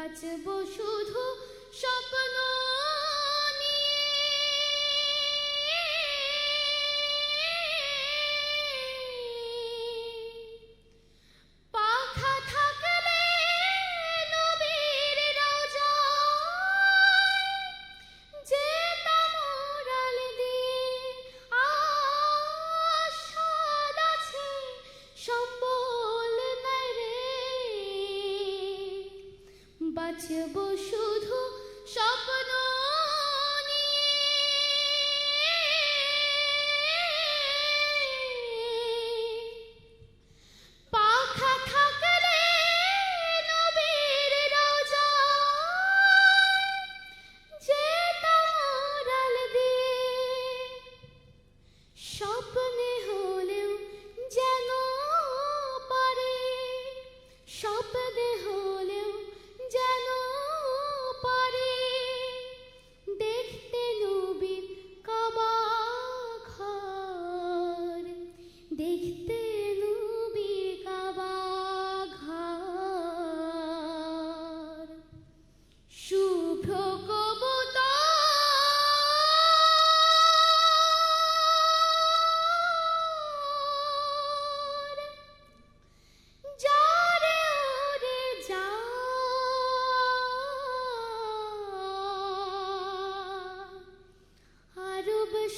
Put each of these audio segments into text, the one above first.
বাঁচব শুধু স্বপ্ন বাঁচব শুধু স্বপ্ন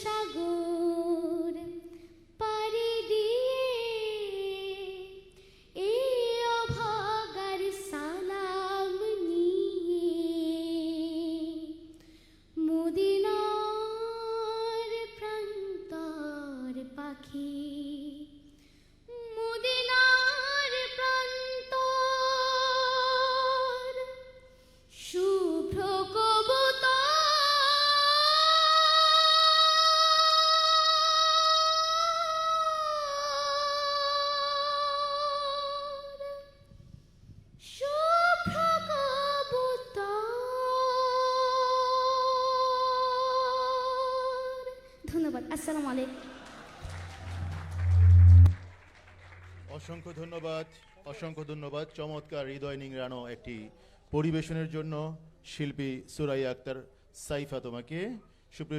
সাগর। ধন্যবাদ আসসালামু আলাইকুম। অসংখ্য ধন্যবাদ অসংখ্য ধন্যবাদ। চমৎকার হৃদয় নিংড়ানো একটি পরিবেশনের জন্য শিল্পী সুরাই আক্তার সাইফা তোমাকে। সুপ্রিয়